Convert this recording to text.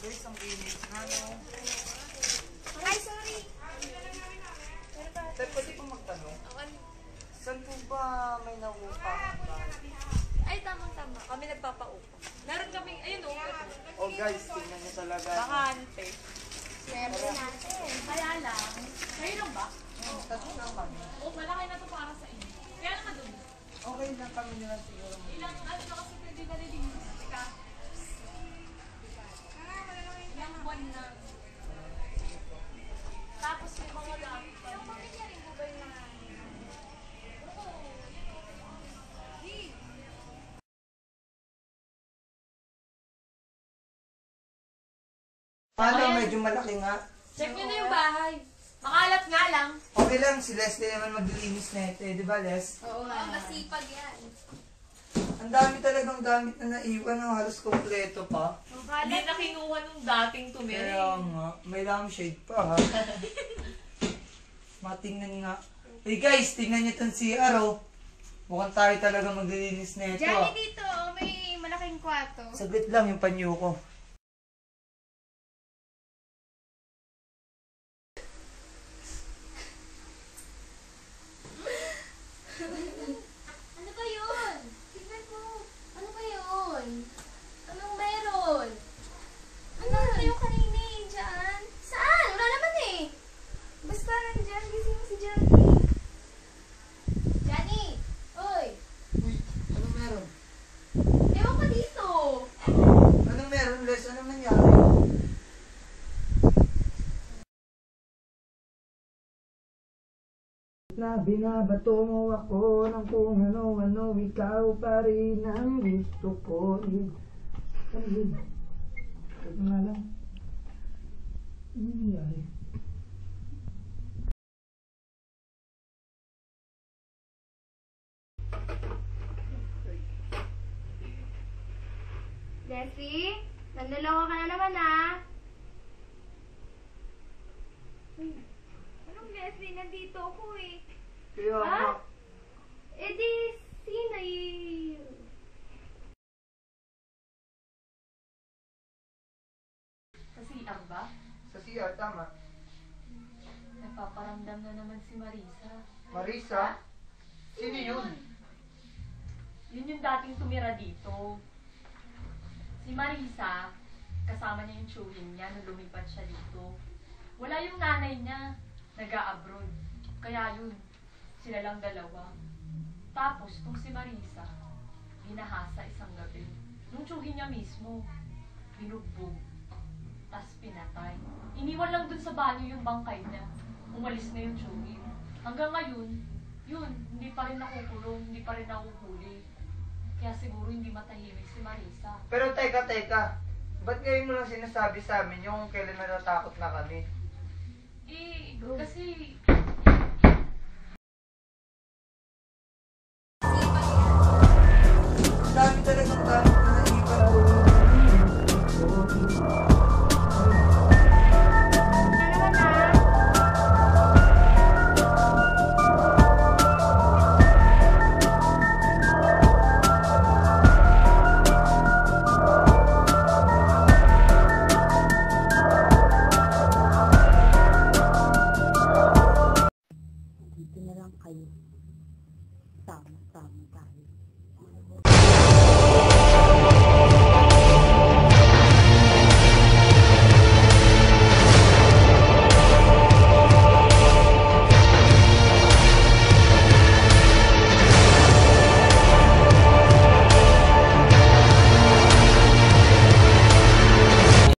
Guys, ang init na, no? Ay, sorry. Tay, pwede ko magtanong? Saan po ba may nauupa ba? Ay, tama-tama. Kami nagpapaupa. Meron kami, ayun o. Oh guys, tingnan niyo talaga. Bakante. Swerte natin. Kaya lang. Kayo lang ba? Oh, tatlo lang kami. Oo, malaki na to para sa inyo. Kaya naman dun. Okay lang kami nila siguro. Ilang ano na kasi pwede na rin Paano? Medyo malaki nga. Check nyo na yung bahay. Makalat nga lang. Okay lang, si Leslie naman maglilinis na ito eh. Di ba, Les? Oo nga. masipag yan. Ang dami talagang gamit na naiwan. no? halos kompleto pa. Hindi na kinuha nung dating tumiri. Kaya nga, may lampshade pa ha. Matingnan nga. Hey guys, tingnan niyo itong CR oh. Mukhang tayo talaga maglilinis na ito ah. Johnny dito, oh, may malaking kwarto. Saglit lang yung panyo ko. Ano ba yun? Tignan mo. Ano ba yun? Anong meron? Ano na yung kanina eh, dyan? Saan? Wala naman eh. Basta nandyan, gising mo si Johnny. Johnny! Uy! Uy, anong meron? Ewan ko dito. Anong meron, Les? Anong nangyari? Na binabato mo ako ng kung ano-ano Ikaw pa rin ang gusto ko yun? Ito nga lang Ano nangyari? Leslie? Nandalawa ka na naman ah. Uy, Anong Leslie? Nandito ako eh. Kaya Ha? nga Eh di, sino eh? Sa CR ba? Sa CR, tama Nagpaparamdam na naman si Marisa. Marisa? Sino yun? Yun yung dating tumira dito. Si Marisa, kasama niya yung chewin niya nung lumipat siya dito. Wala yung nanay niya, nag-a-abroad. Kaya yun, sila lang dalawa. Tapos, tong si Marisa, ginahasa isang gabi. Nung tsuhin niya mismo, binugbog. Tapos pinatay. Iniwan lang dun sa banyo yung bangkay niya. Umalis na yung tsuhin. Hanggang ngayon, yun, hindi pa rin nakukulong, hindi pa rin nakuhuli. Kaya siguro hindi matahimik si Marisa. Pero teka, teka Ba't ngayon mo lang sinasabi sa amin yung kailan natatakot na kami? Eh, kasi